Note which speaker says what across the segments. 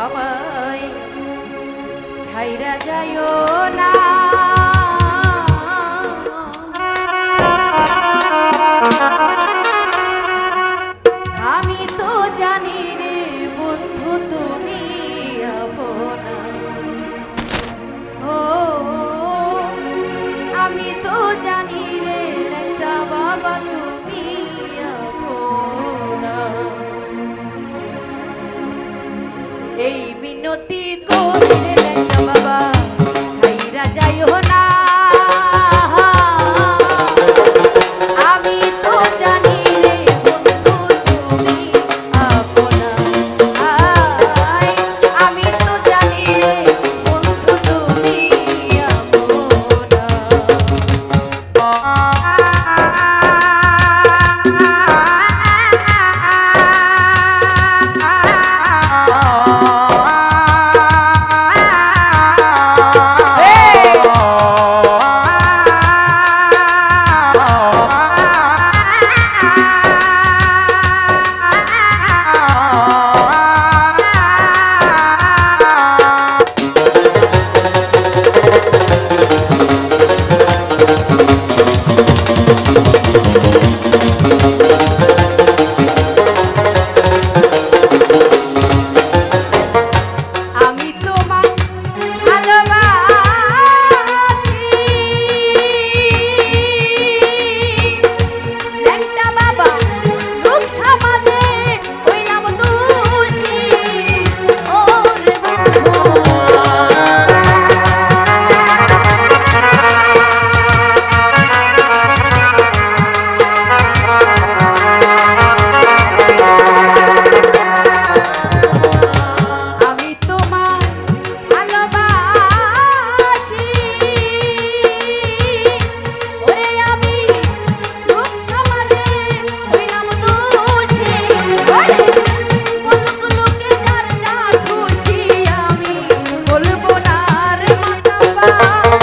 Speaker 1: সবাই ছাইরা যায় না। আমি তো জানি রে বন্ধু, তুমি আপনা। ও, আমি তো জানি এই মিনতি কর Música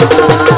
Speaker 1: Thank you.